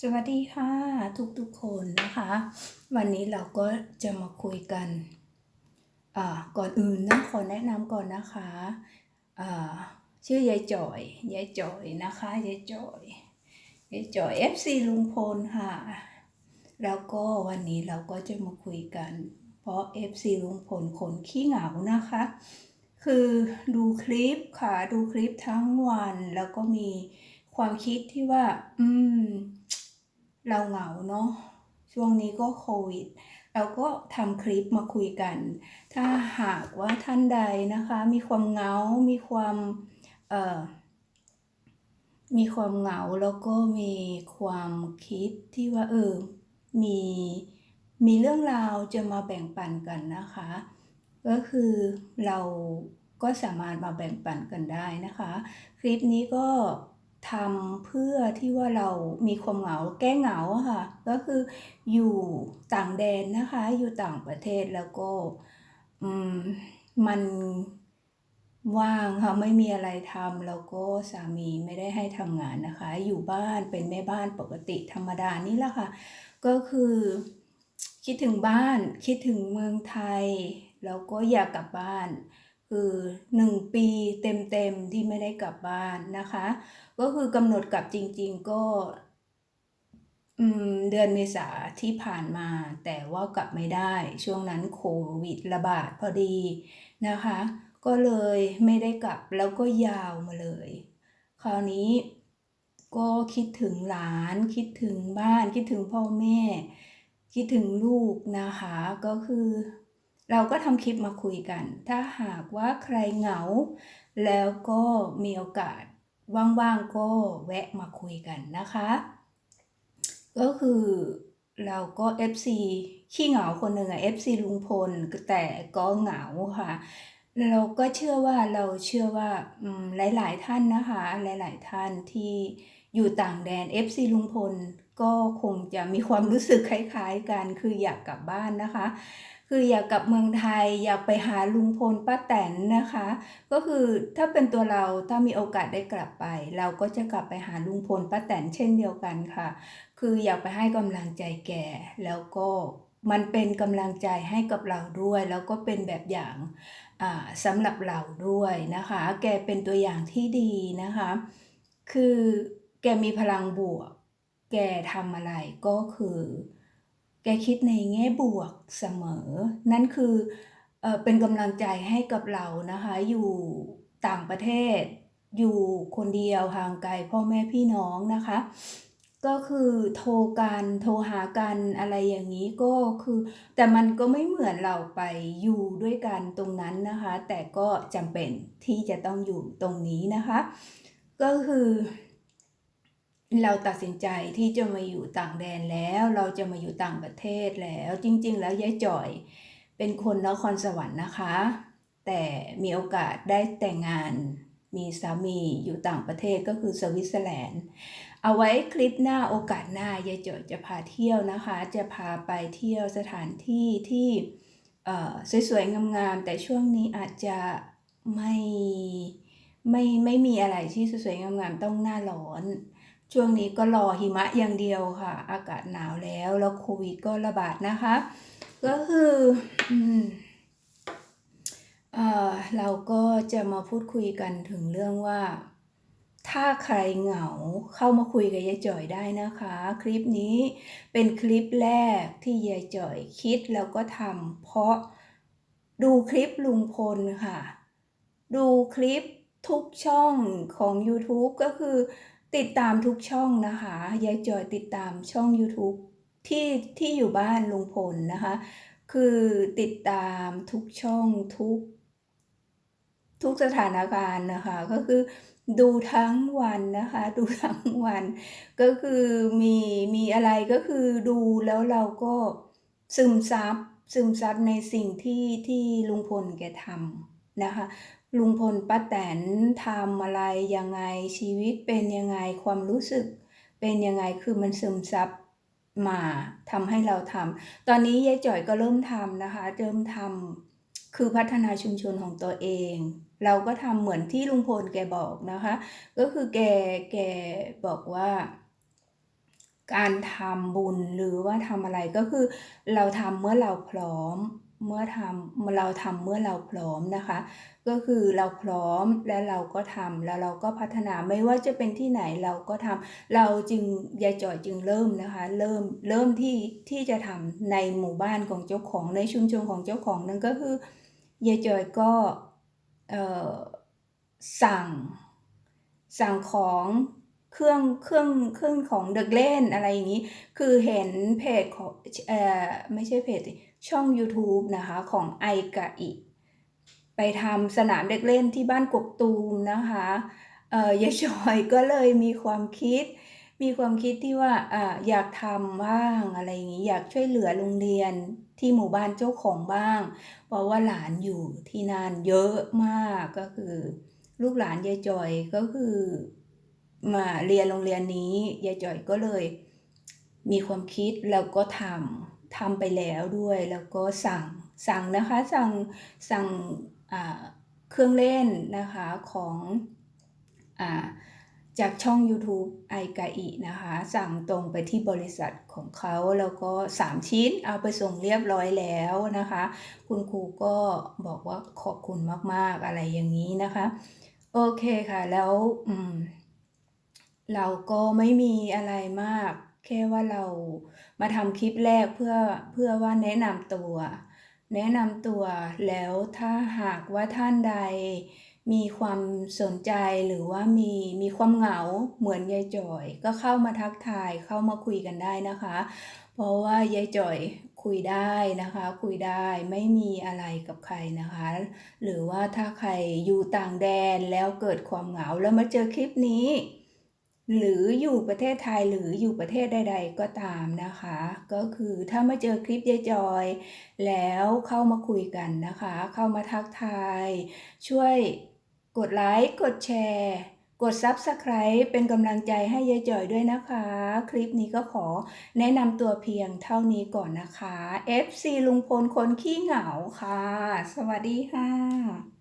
สวัสดีค่ะทุกๆคนนะคะ วันนี้เราก็จะมาคุยกันก่อนอื่นนะขอแนะนำก่อนนะคะชื่อยายจ่อยยายจ่อยนะคะยายจ่อยยายจ่อย FC ลุงพลค่ะ แล้วก็วันนี้เราก็จะมาคุยกัน เพราะ FC ลุงพลคนขี้เหงานะคะ คือดูคลิปค่ะดูคลิปทั้งวันแล้วก็มีความคิดที่ว่า อืม เราเหงาเนาะช่วงนี้ก็โควิด เราก็ทำคลิปมาคุยกัน ถ้าหากว่าท่านใดนะคะ มีความเหงา มีความเอ่อมีความเหงาแล้วก็มีความคิดที่ว่าเออมีมีเรื่องราวจะมาแบ่งปันกันนะคะ ก็คือเราก็สามารถมาแบ่งปันกันได้นะคะ คลิปนี้ก็ ทำเพื่อที่ว่าเรามีความเหงาแก้เหงาค่ะ ก็คืออยู่ต่างแดนนะคะ อยู่ต่างประเทศแล้วก็มมันว่างค่ะไม่มีอะไรทำแล้วก็สามีไม่ได้ให้ทำงานนะคะ อยู่บ้านเป็นแม่บ้านปกติธรรมดานี่แหละค่ะ ก็คือคิดถึงบ้านคิดถึงเมืองไทย แล้วก็อยากกลับบ้าน คือหนึ่งปีเต็มๆที่ไม่ได้กลับบ้านนะคะ ก็คือกำหนดกลับจริงๆก็เดือนเมษาที่ผ่านมา แต่ว่ากลับไม่ได้ช่วงนั้นโควิดระบาดพอดีนะคะ ก็เลยไม่ได้กลับแล้วก็ยาวมาเลย คราวนี้ก็คิดถึงหลานคิดถึงบ้านคิดถึงพ่อแม่ คิดถึงลูกนะคะก็คือ เราก็ทำคลิปมาคุยกัน ถ้าหากว่าใครเหงา แล้วก็มีโอกาสว่างๆก็แวะมาคุยกันนะคะ ก็คือเราก็ FC ขี้เหงาคนหนึ่งอะ FC ลุงพลแต่ก็เหงาค่ะ เราก็เชื่อว่าเราเชื่อว่าหลาย ๆ ท่านนะคะ หลาย ๆ ท่านที่อยู่ต่างแดน FC ลุงพลก็คงจะมีความรู้สึกคล้าย ๆ กันคืออยากกลับบ้านนะคะ คืออยากกลับเมืองไทยอยากไปหาลุงพลป้าแตนนะคะ ก็คือถ้าเป็นตัวเราถ้ามีโอกาสได้กลับไป เราก็จะกลับไปหาลุงพลป้าแตนเช่นเดียวกันค่ะ คืออยากไปให้กำลังใจแกแล้วก็มันเป็นกำลังใจให้กับเราด้วย แล้วก็เป็นแบบอย่างอ่าสำหรับเราด้วยนะคะ แกเป็นตัวอย่างที่ดีนะคะ คือแกมีพลังบวก แกทำอะไรก็คือ แกคิดในแง่บวกเสมอ นั่นคือเอเป็นกำลังใจให้กับเรานะคะ อยู่ต่างประเทศ อยู่คนเดียวห่างไกลพ่อแม่พี่น้องนะคะ ก็คือโทรกันโทรหากันอะไรอย่างงี้ก็คือ แต่มันก็ไม่เหมือนเราไปอยู่ด้วยกันตรงนั้นนะคะ แต่ก็จำเป็นที่จะต้องอยู่ตรงนี้นะคะ ก็คือ เราตัดสินใจที่จะมาอยู่ต่างแดนแล้วเราจะมาอยู่ต่างประเทศแล้ว จริง ๆ แล้วยายจ่อยเป็นคนนครสวรรค์นะคะ แต่มีโอกาสได้แต่งงานมีสามีอยู่ต่างประเทศก็คือสวิตเซอร์แลนด์ เอาไว้คลิปหน้าโอกาสหน้ายายจ่อยจะพาเที่ยวนะคะ จะพาไปเที่ยวสถานที่ที่สวยๆงามๆแต่ช่วงนี้อาจจะไม่ไม่ไม่มีอะไรที่สวยๆงามๆต้องหน้าร้อน ช่วงนี้ก็รอหิมะอย่างเดียวค่ะ อากาศหนาวแล้วแล้วโควิดก็ระบาดนะคะ ก็คืออืมเอ่อเราก็จะมาพูดคุยกันถึงเรื่องว่า ถ้าใครเหงาเข้ามาคุยกับยายจ่อยได้นะคะ คลิปนี้เป็นคลิปแรกที่ยายจ่อยคิดแล้วก็ทำเพราะดูคลิปลุงพลค่ะ ดูคลิปทุกช่องของยูทูบก็คือ ติดตามทุกช่องนะคะยายจอยติดตามช่องยูทูบที่ที่อยู่บ้านลุงพลนะคะ คือติดตามทุกช่องทุก ทุกสถานการณ์นะคะ ก็คือดูทั้งวันนะคะ ดูทั้งวัน ก็คือมีมีอะไรก็คือดูแล้วเราก็ซึมซับซึมซับในสิ่งที่ที่ลุงพลแกทำ นะคะ ลุงพลป้าแตนทำอะไรยังไงชีวิตเป็นยังไงความรู้สึก เป็นยังไงคือมันซึมซับมาทำให้เราทำตอนนี้ยายจ่อยก็เริ่มทำนะคะ เริ่มทำคือพัฒนาชุมชนของตัวเอง เราก็ทำเหมือนที่ลุงพลแกบอกนะคะ ก็คือแกแกบอกว่าการทำบุญหรือว่าทำอะไรก็คือเราทำเมื่อเราพร้อม เมื่อทำเราทำเมื่อเราพร้อมนะคะ ก็คือเราพร้อมและเราก็ทำแล้วเราก็พัฒนาไม่ว่าจะเป็นที่ไหนเราก็ทำเราจึงยายจ่อยจึงเริ่มนะคะ เริ่มเริ่มที่ที่จะทำในหมู่บ้านของเจ้าของในชุมชนของเจ้าของนั่นก็คือยายจ่อยก็เออสั่งสั่งของ เครื่องเครื่องเครื่องของเด็กเล่นอะไรอย่างนี้ คือเห็นเพจของเอ่อไม่ใช่เพจช่อง YouTube นะคะของไอกะอิไปทำสนามเด็กเล่นที่บ้านกกตูมนะคะเอ่อยายชอยก็เลยมีความคิด มีความคิดที่ว่าอ่าอยากทำบ้างอะไรอย่างนี้อยากช่วยเหลือโรงเรียนที่หมู่บ้านเจ้าของบ้าง เพราะว่าหลานอยู่ที่นั่นเยอะมากก็คือ ลูกหลานยายจอยก็คือ มาเรียนโรงเรียนนี้ยายจอยก็เลยมีความคิดแล้วก็ทำทำไปแล้วด้วย แล้วก็สั่งสั่งนะคะสั่งสั่งเครื่องเล่นนะคะของอาจากช่อง YouTube ไอกาอินะคะ สั่งตรงไปที่บริษัทของเขาแล้วก็ 3 ชิ้นเอาไปส่งเรียบร้อยแล้วนะคะ คุณครูก็บอกว่าขอบคุณมาก ๆ อะไรอย่างนี้นะคะ โอเคค่ะ แล้วอืม เราก็ไม่มีอะไรมาก แค่ว่าเรามาทำคลิปแรกเพื่อเพื่อว่าแนะนำตัว แนะนำตัวแล้วถ้าหากว่าท่านใดมีความสนใจหรือว่ามีมีความเหงาเหมือนยายจ่อย ก็เข้ามาทักทายเข้ามาคุยกันได้นะคะ เพราะว่ายายจ่อยคุยได้นะคะ คุยได้ไม่มีอะไรกับใครนะคะ หรือว่าถ้าใครอยู่ต่างแดนแล้วเกิดความเหงาแล้วมาเจอคลิปนี้ หรืออยู่ประเทศไทยหรืออยู่ประเทศใด ๆ ก็ตามนะคะ ก็คือถ้ามาเจอคลิปยายจอย แล้วเข้ามาคุยกันนะคะ เข้ามาทักทาย ช่วยกดไลค์กดแชร์ กด Subscribe เป็นกำลังใจให้ยายจอยด้วยนะคะ คลิปนี้ก็ขอแนะนำตัวเพียงเท่านี้ก่อนนะคะ FC ลุงพลคนขี้เหงาค่ะ สวัสดีค่ะ